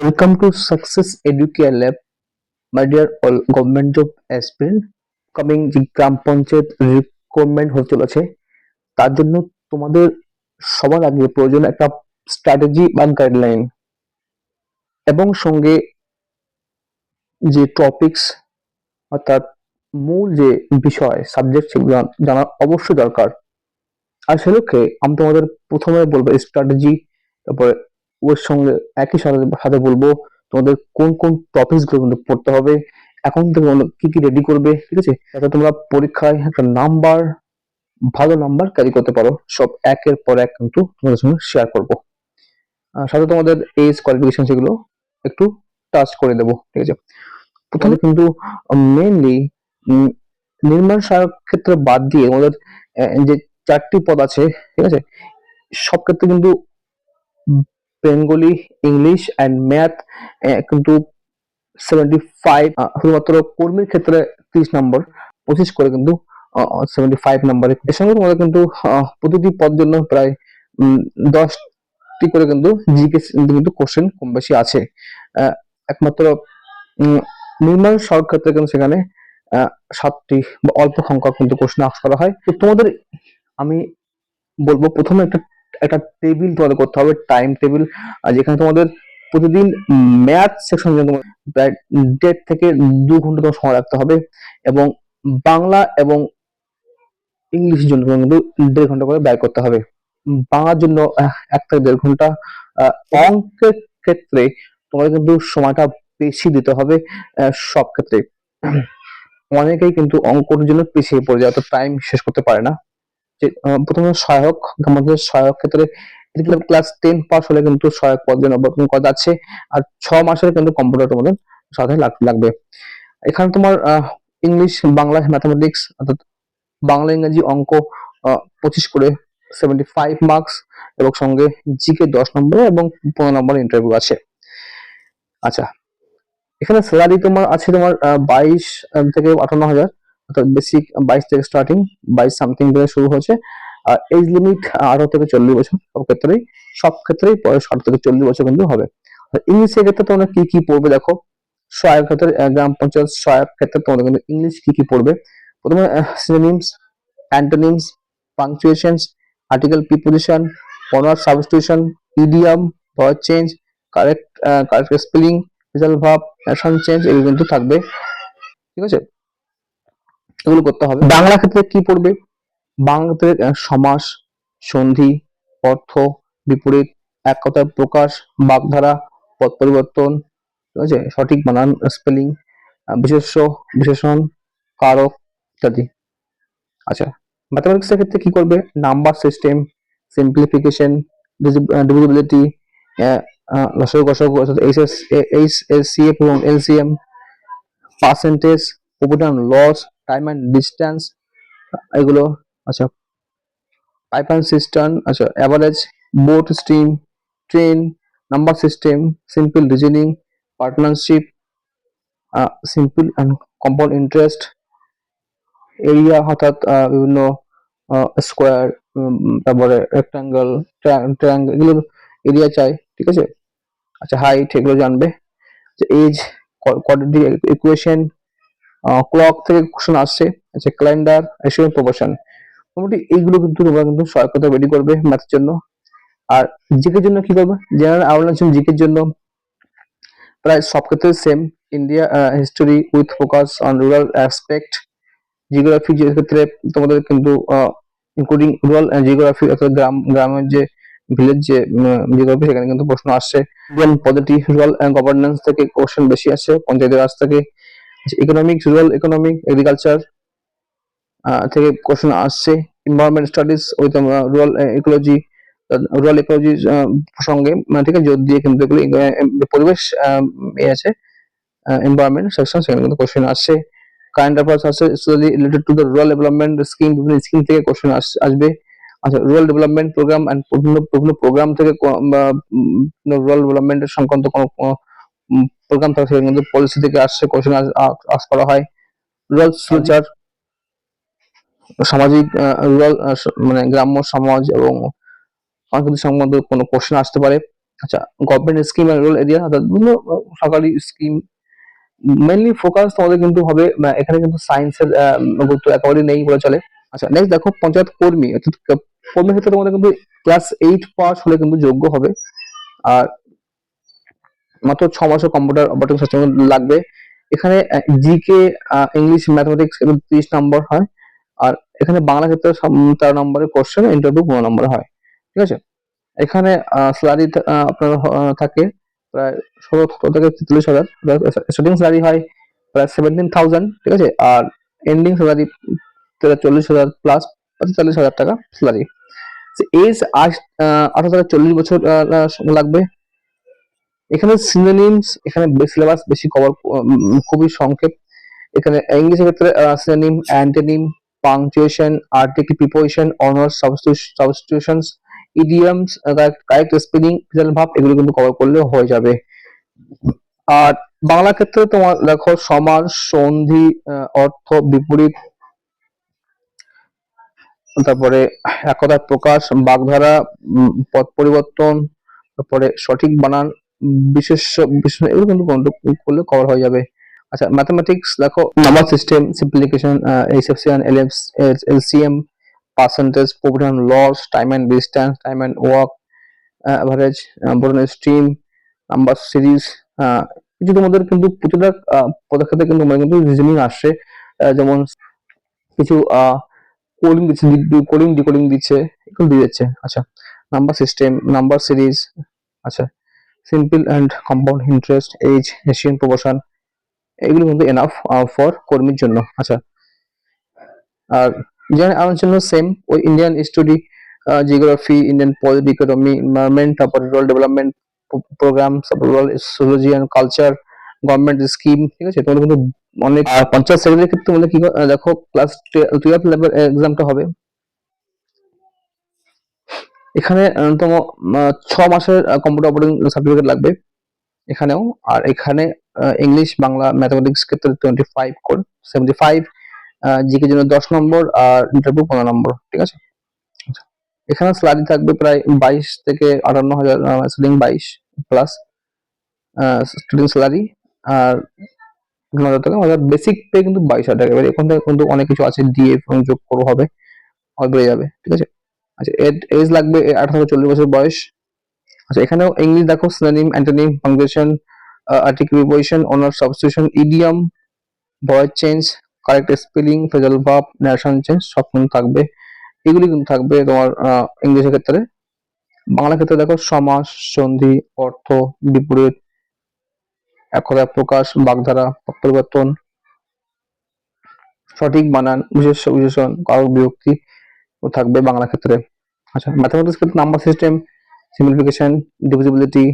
Welcome to Success Educare Lab, my dear all government job aspirant. Coming যে গ্রাম panchayat recruitment হতে চলেছে। তার জন্য তোমাদের সবার আগে প্রয়োজন একটা স্ট্র্যাটেজি বা গাইডলাইন এবং সঙ্গে যে টপিকস অর্থাৎ মূল যে বিষয় সাবজেক্ট সেগুলো জানা অবশ্যই দরকার। আর সে লক্ষ্যে আমি তোমাদের প্রথমে বলব স্ট্র্যাটেজি তারপরে ওর সঙ্গে একই সাথে সাথে বলব, তোমাদের কোন কোন টপিকসগুলো কিন্তু পড়তে হবে, এখন থেকে কি কি রেডি করবে, ঠিক আছে? যাতে তোমরা পরীক্ষায় একটা নাম্বার ভালো নাম্বার ক্যারি করতে পারো, সব একের পর এক কিন্তু তোমাদের সঙ্গে শেয়ার করব। সাথে তোমাদের এজ কোয়ালিফিকেশন সেগুলো একটু টাচ করে দেবো, ঠিক আছে? প্রথমে কিন্তু মেইনলি নির্মাণ সহায়ক ক্ষেত্রে বাদ দিয়ে আমাদের যে চারটি পদ আছে, ঠিক আছে? সব ক্ষেত্রে কিন্তু বেঙ্গলি, ইংলিশ অ্যান্ড ম্যাথ কিন্তু সেভেন্টি ফাইভ শুধুমাত্র কর্মীর ক্ষেত্রে ত্রিশ নম্বর পঁচিশ করে কিন্তু সেভেন্টি ফাইভ নম্বরে এর সঙ্গে তোমাদের কিন্তু প্রতিটি পদ জন্য প্রায় দশটি করে কিন্তু জিকে কিন্তু কোশ্চেন কম বেশি আছে। একমাত্র নির্মাণ সড়ক ক্ষেত্রে কিন্তু সেখানে সাতটি বা অল্প সংখ্যক কিন্তু কোশ্চেন আস করা হয়। তো তোমাদের, আমি বলব প্রথমে একটা একটা টেবিল তোমাদের করতে হবে টাইম টেবিল যেখানে তোমাদের প্রতিদিন ম্যাথ সেকশন প্রায় দেড় থেকে দু ঘণ্টা তোমার সময় রাখতে হবে এবং বাংলা এবং ইংলিশের জন্য কিন্তু দেড় ঘণ্টা করে ব্যয় করতে হবে। বাংলার জন্য এক থেকে দেড় ঘণ্টা অঙ্কের ক্ষেত্রে তোমার কিন্তু সময়টা বেশি দিতে হবে সব ক্ষেত্রে। অনেকেই কিন্তু অঙ্কর জন্য পিছিয়ে পড়ে যায় অত টাইম শেষ করতে পারে না। যে প্রথমে সহায়ক, আমাদের সহায়ক ক্ষেত্রে ক্লাস টেন পাস হলে কিন্তু সহায়ক পদ জন্য করা যাচ্ছে। আর ছ মাসের কিন্তু কম্পিউটার তোমাদের সাথে লাগ- লাগবে। এখানে তোমার ইংলিশ বাংলা ম্যাথামেটিক্স অর্থাৎ বাংলা, ইংরেজি অঙ্ক পঁচিশ করে সেভেন্টি ফাইভ মার্কস এবং সঙ্গে জিকে দশ নম্বরে এবং পনেরো নম্বর ইন্টারভিউ আছে। আচ্ছা এখানে স্যালারি তোমার আছে তোমার বাইশ থেকে আটান্ন হাজার। অর্থাৎ বেসিক বাইশ থেকে স্টার্টিং বাইশ সামথিং থেকে শুরু হচ্ছে আর এজ লিমিট আঠারো থেকে চল্লিশ বছর সব ক্ষেত্রেই সব ক্ষেত্রেই আঠারো থেকে চল্লিশ বছর কিন্তু হবে। ইংলিশের ক্ষেত্রে তোমরা কি কি পড়বে দেখো? সহায়ক ক্ষেত্রে গ্রাম পঞ্চায়েত সহায়ক ক্ষেত্রে তোমাদের কিন্তু ইংলিশ কি কি পড়বে? প্রথমে synonyms antonyms punctuations article preposition one word substitution idiom voice change correct correct spelling result verb action change এগুলো কিন্তু থাকবে। ঠিক আছে? এগুলো করতে হবে। বাংলা ক্ষেত্রে কি পড়বে? বাংলাতে সমাস, সন্ধি, অর্থ, বিপরীত, এক কথায় প্রকাশ, বাগধারা, পদ পরিবর্তন, ঠিক আছে? সঠিক বানান, স্পেলিং বিশেষ্য, বিশেষণ, কারক ইত্যাদি। আচ্ছা ম্যাথমেটিক্স এর ক্ষেত্রে কি করবে? নাম্বার সিস্টেম সিম্পলিফিকেশন ডিভিজিবিলিটি গসগু অর্থাৎ এইচ এস সি এফ এবং LCM percentage profit loss time and distance এগুলো আচ্ছা পাইপ সিস্টেম আচ্ছা average boat stream train number system simple reasoning partnership simple and compound interest area অর্থাৎ বিভিন্ন square তারপরে rectangle triangle এগুলো এরিয়া চাই, ঠিক আছে? আচ্ছা হাইট এগুলো জানবে। এজ কোয়াড্রেটিক ইকুয়েশন ক্লক থেকে কোশ্চেন আসছে আচ্ছা ক্যালেন্ডার এসব প্রপোর্শন মোটামুটি এইগুলো কিন্তু তোমরা কিন্তু সহায়কতা রেডি করবে ম্যাথের জন্য। আর জিকের জন্য কি করবে জেনারেল অ্যাওয়ারনেস জিকের জন্য। প্রায় সব ক্ষেত্রে same India history with focus on rural aspect geography যে ক্ষেত্রে তোমাদের কিন্তু ইনক্লুডিং রুরাল জিওগ্রাফি অর্থাৎ গ্রাম, গ্রামের যে ভিলেজ যে জিওগ্রাফি সেখানে কিন্তু প্রশ্ন আসছে। দেন পদ্ধতি রুরাল গভর্নেন্স থেকে কোশ্চেন বেশি আসছে পঞ্চায়েতের রাজ থেকে। ইকোনমিক্স রুরাল ইকোনমিক এগ্রিকালচার থেকে কোশ্চেন আসছে। Environment studies with rural ecology rural ecology সঙ্গে মানে ঠিক আছে জোর দিয়ে কিন্তু এগুলো পরিবেশ এ আছে এনভায়রনমেন্ট সেকশন সেখানে কিন্তু কোশ্চেন আসছে। কারেন্ট অ্যাফেয়ার্স আছে related to the rural development scheme বিভিন্ন স্কিম থেকে কোশ্চেন আসবে। আচ্ছা রুরাল ডেভেলপমেন্ট প্রোগ্রাম অ্যান্ড বিভিন্ন বিভিন্ন প্রোগ্রাম থেকে রুরাল ডেভেলপমেন্টের সংক্রান্ত কোনো প্রোগ্রাম থাকে সেখানে কিন্তু পলিসি থেকে আসছে কোশ্চেন আস করা হয়। রুরাল ফিউচার সামাজিক রুরাল মানে গ্রাম্য সমাজ এবং সংস্কৃতি সম্বন্ধে কোনো কোশ্চেন আসতে পারে। আচ্ছা গভর্নমেন্ট স্কিম রুরাল এরিয়া অর্থাৎ বিভিন্ন সরকারি স্কিম মেনলি ফোকাস তোমাদের কিন্তু হবে এখানে কিন্তু সায়েন্সের গুরুত্ব একেবারেই নেই বলে চলে। আচ্ছা নেক্সট দেখো, পঞ্চায়েত কর্মী, অর্থাৎ ক- কর্মীর ক্ষেত্রে তোমাদের কিন্তু ক্লাস এইট পাস হলে কিন্তু যোগ্য হবে। আর মাত্র ছ মাসের কম্পিউটার অপারেটিং সিস্টেম লাগবে। এখানে জিকে ইংলিশ ম্যাথমেটিক্স এবং তিরিশ নম্বর হয়। আর এখানে বাংলা ক্ষেত্রে তেরো নম্বরের কোশ্চেন ইন্টারভিউ পনেরো নম্বর হয়। ঠিক আছে? এখানে স্যালারি আপনার থাকে প্রায় ষোলো থেকে তেতাল্লিশ হাজার। স্টার্টিং স্যালারি হয় প্রায় সেভেন্টিন থাউজেন্ড ঠিক আছে? আর এন্ডিং স্যালারি চল্লিশ হাজার প্লাস চল্লিশ হাজার টাকা স্যালারি এজ আঠারো থেকে চল্লিশ বছর লাগবে। এখানে সিনোনিমস এখানে সিলেবাস বেশি কভার খুবই সংক্ষেপ। এখানে ইংলিশের ক্ষেত্রে synonym antonym punctuation article preposition one words substitutions idioms correct spelling phrasal verb, এগুলো কিন্তু কভার করলে হয়ে যাবে। আর বাংলা ক্ষেত্রে তোমার দেখো সমাস সন্ধি অর্থ, বিপরীত, তারপরে একতার প্রকাশ, বাগধারা পদ পরিবর্তন, তারপরে সঠিক বানান বিশেষ এগুলো কিন্তু করলে কভার হয়ে যাবে। আচ্ছা ম্যাথমেটিক্স দেখো number system simplification exception LCM percentage provident loss time and distance time and work average boat and stream number series কিছু তোমাদের কিন্তু প্রতিটা পদক্ষেপে কিন্তু তোমাদের কিন্তু রিজনিং আসছে যেমন কিছু কোডিং দিচ্ছে কোডিং ডিকোডিং দিচ্ছে, এগুলো দিয়ে যাচ্ছে আচ্ছা নাম্বার সিস্টেম নাম্বার সিরিজ আচ্ছা simple and compound interest age Asian proportion এগুলো কিন্তু এনাফ ফর কর্মীর জন্য। আচ্ছা। আর ইন্ডিয়ান আমার জন্য সেম ওই Indian study geography Indian polity economy environment তারপরে rural development program rural sociology and culture government scheme ঠিক আছে? তোমাদের কিন্তু অনেক, আর পঞ্চায়েত সেক্রেটারির ক্ষেত্রে তোমাদের কি দেখো ক্লাস টুয়েলভ লেভেল এক্সামটা হবে। এখানে ন্যূনতম ছ মাসের কম্পিউটার অপারেটিং সার্টিফিকেট লাগবে এখানেও। আর এখানে ইংলিশ বাংলা ম্যাথমেটিক্স ক্ষেত্রে twenty five code seventy five GK জন্য দশ নম্বর আর ইন্টারভিউ পনেরো নম্বর, ঠিক আছে? আচ্ছা। এখানে স্যালারি থাকবে প্রায় বাইশ থেকে আটান্ন হাজার স্টার্টিং বাইশ প্লাস স্টুডেন্ট স্যালারি আর হাজার টাকা। মানে বেসিক পে কিন্তু বাইশ হাজার টাকা। এবার এখান থেকে কিন্তু অনেক কিছু আছে দিয়ে যোগ করো হবে হবে বেড়ে যাবে, ঠিক আছে? আচ্ছা এজ লাগবে আঠারো চল্লিশ বছর বয়স। আচ্ছা এখানেও ইংলিশ দেখো antonym punctuation article preposition honour idiom voice change correct spelling phrasal ভাব ন্যারেশন চেঞ্জ সব কিন্তু থাকবে। এগুলি কিন্তু থাকবে তোমার ইংলিশের ক্ষেত্রে। বাংলা ক্ষেত্রে দেখো, সমাস, সন্ধি, অর্থ, বিপরীত একতা প্রকাশ, বাগধারা পরিবর্তন সঠিক বানান, বিশেষ বিশেষণ কারক বিভক্তি। থাকবে বাংলা ক্ষেত্রে। আচ্ছা ম্যাথমেটিক্স ক্ষেত্রে নাম্বার সিস্টেম সিম্পলিফিকেশন ডিভিজিবিলিটি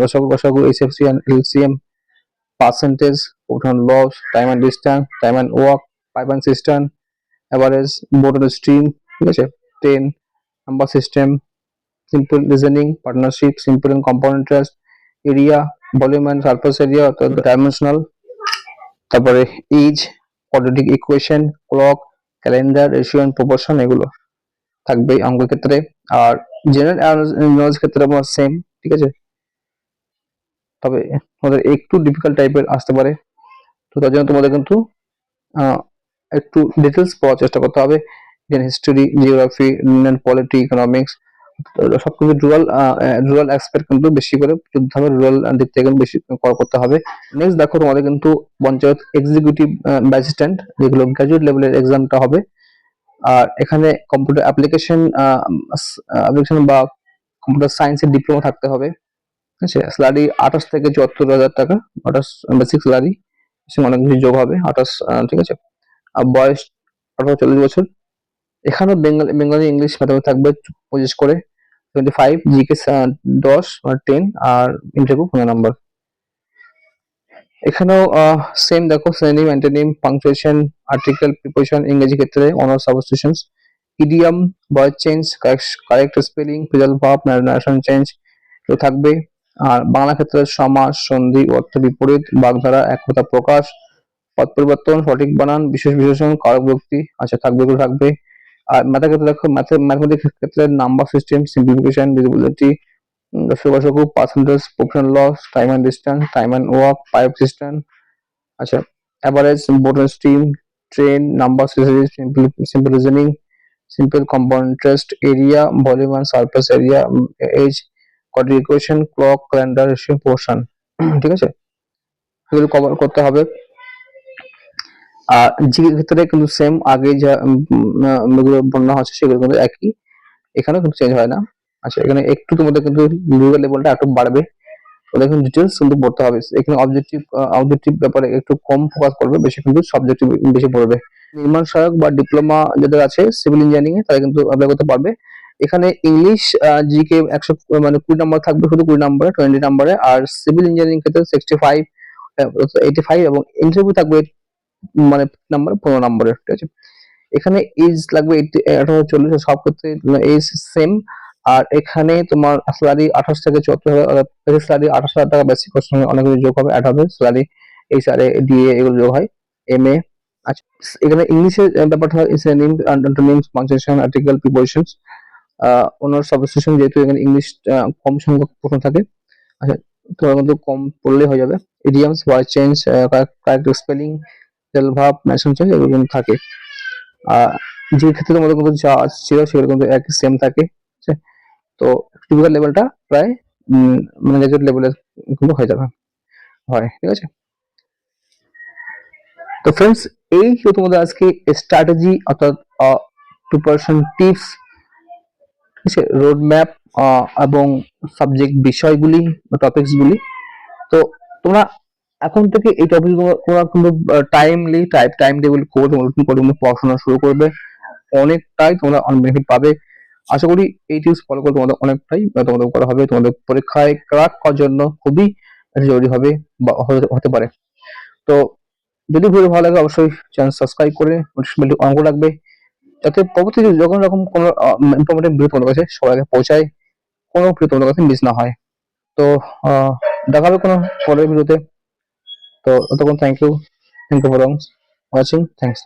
রসগো রসগো HFC and LCM percentage ওঠান loss time and distance time and work pipe and system average board stream ঠিক আছে? Ten number system simple reasoning partnership simple and compound interest area volume and surface area অর্থাৎ dimensional তারপরে age quadratic equation clock calendar ratio and proportion এগুলো থাকবে অঙ্ক ক্ষেত্রে। আর general knowledge ক্ষেত্রে আমার সেম ঠিক আছে? তবে তোমাদের একটু ডিফিকাল্ট টাইপের আসতে পারে। তো তার জন্য তোমাদের কিন্তু একটু ডিটেলস পাওয়ার চেষ্টা করতে হবে। Indian history geography polity economics সবকিছু রুরাল রুরাল কিন্তু বেশি করে যুদ্ধ হবে রুরাল কিন্তু বেশি করতে হবে। নেক্সট দেখো তোমাদের কিন্তু পঞ্চায়েত এক্সিকিউটিভ অ্যাসিস্ট্যান্ট যেগুলো গ্র্যাজুয়েট লেভেলের এক্সামটা হবে। আর এখানে কম্পিউটার অ্যাপ্লিকেশন অ্যাপ্লিকেশন বা কম্পিউটার সায়েন্সের ডিপ্লোমা থাকতে হবে। ঠিক আছে? স্যালারি আঠাশ থেকে চুয়াত্তর হাজার টাকা, আঠাশ বেসিক স্যালারি অনেক কিছু যোগ হবে, আঠাশ ঠিক আছে? আর বয়স আঠারো চল্লিশ বছর। এখানেও বেঙ্গলি বেঙ্গলি ইংলিশ ম্যাথামেটিক্স থাকবে পঁচিশ করে টোয়েন্টি ফাইভ জিকে দশ টেন আর ইন্টারভিউ পনেরো নাম্বার এখানেও সেম দেখো synonym antonym punctuation article preposition ইংরেজি ক্ষেত্রে one word substitutions idiom voice change correct spelling phrasal verb narration change এগুলো থাকবে। আর বাংলা ক্ষেত্রে সমাজ সন্ধি, অর্থ বিপরীত, বাগধারা, একতা প্রকাশ পথ পরিবর্তন, সঠিক বানান, বিশেষ বিশেষণ, কারক ব্যক্তি আচ্ছা থাকবে, এগুলো থাকবে। আর ম্যাথের ক্ষেত্রে দেখো ম্যাথে ম্যাথমেটিক্স ক্ষেত্রে নাম্বার সিস্টেম সিম্পলিফিকেশন ডিজিবিলিটি দর্শক percentage professional loss time and distance time and work pipe system আচ্ছা average boat and stream train number simple simple reasoning simple compound interest area volume and surface area age quadratic clock calendar ratio portion ঠিক আছে? এগুলো cover করতে হবে। আর GK ক্ষেত্রে কিন্তু same আগে যা যেগুলো বর্ণনা হচ্ছে সেগুলো কিন্তু একই। এখানেও কিন্তু চেঞ্জ হয় না। আচ্ছা এখানে একটু তোমাদের কিন্তু লিগাল লেভেলটা একটু বাড়বে। ওদের কিন্তু ডিটেলস কিন্তু পড়তে হবে। এখানে অবজেক্টিভ অবজেক্টিভ ব্যাপারে একটু কম ফোকাস করবে, বেশি কিন্তু সাবজেক্টিভ বেশি পড়বে। নির্মাণ সহায়ক বা ডিপ্লোমা যাদের আছে সিভিল ইঞ্জিনিয়ারিং এ, তারা কিন্তু অ্যাপ্লাই করতে পারবে। এখানে ইংলিশ জিকে একশো মানে কুড়ি নাম্বার থাকবে, শুধু কুড়ি নাম্বারে টোয়েন্টি নাম্বারে আর সিভিল ইঞ্জিনিয়ারিং ক্ষেত্রে সিক্সটি ফাইভ এইটি ফাইভ এবং ইন্টারভিউ থাকবে মানে নাম্বার পনেরো নম্বরের ঠিক আছে? এখানে এজ লাগবে আঠারো, চল্লিশ, সব ক্ষেত্রে এজ সেম আর এখানে তোমার স্যালারি আঠাশ থেকে চুয়াত্তর হাজার স্যালারি আঠাশ হাজার টাকা বেসিক কোর্স সঙ্গে অনেক যোগ হবে অ্যাড হবে। স্যালারি এই স্যারে ডিএ এগুলো যোগ হয়। এম এ আচ্ছা। এখানে ইংলিশের ব্যাপারটা হয় is name names punctuation article prepositions one word substitution যেহেতু এখানে ইংলিশ কম সংখ্যক প্রশ্ন থাকে। আচ্ছা তোমার কিন্তু কম পড়লেই হয়ে যাবে। Idioms voice change correct spelling তেল ভাব ন্যাশন চেঞ্জ এগুলো থাকে। আর যে ক্ষেত্রে তোমাদের কিন্তু যা ছিল, সেগুলো কিন্তু একই সেম থাকে তো টিপিক্যাল লেভেলটা প্রায় মানে গ্রাজুয়েট লেভেলের কিন্তু হয়ে যাবে, হয়, ঠিক আছে? তো ফ্রেন্ডস এই ছিল তোমাদের আজকে স্ট্র্যাটেজি অর্থাৎ প্রিপারেশন টিপস ঠিক আছে? রোড ম্যাপ এবং সাবজেক্ট বিষয়গুলি বা টপিকস গুলি। তো তোমরা এখন থেকে এই টপিক তোমরা কিন্তু টাইমলি টাইপ টাইম টেবিল করে তোমরা রুটিন করে পড়াশোনা শুরু করবে। অনেকটাই তোমরা বেনিফিট পাবে। আশা করি এই টিপস ফলো করে তোমাদের অনেকটাই তোমাদের করা হবে। তোমাদের পরীক্ষায় ক্রাক করার জন্য খুবই জরুরি হবে বা হতে- পারে। তো যদি ভিডিও ভালো লাগে অবশ্যই চ্যানেল সাবস্ক্রাইব করে নোটিফিকেশন অন করে রাখবে। যাতে পরবর্তী যখন রকম কোনো ইনফরমেটিভ ভিডিও তোমাদের কাছে সবার আগে পৌঁছায়, কোনো ভিডিও তোমাদের কাছে মিস না হয়। তো দেখা হবে কোনো পরের ভিডিওতে তো ততক্ষণ thank you thank you for watching thanks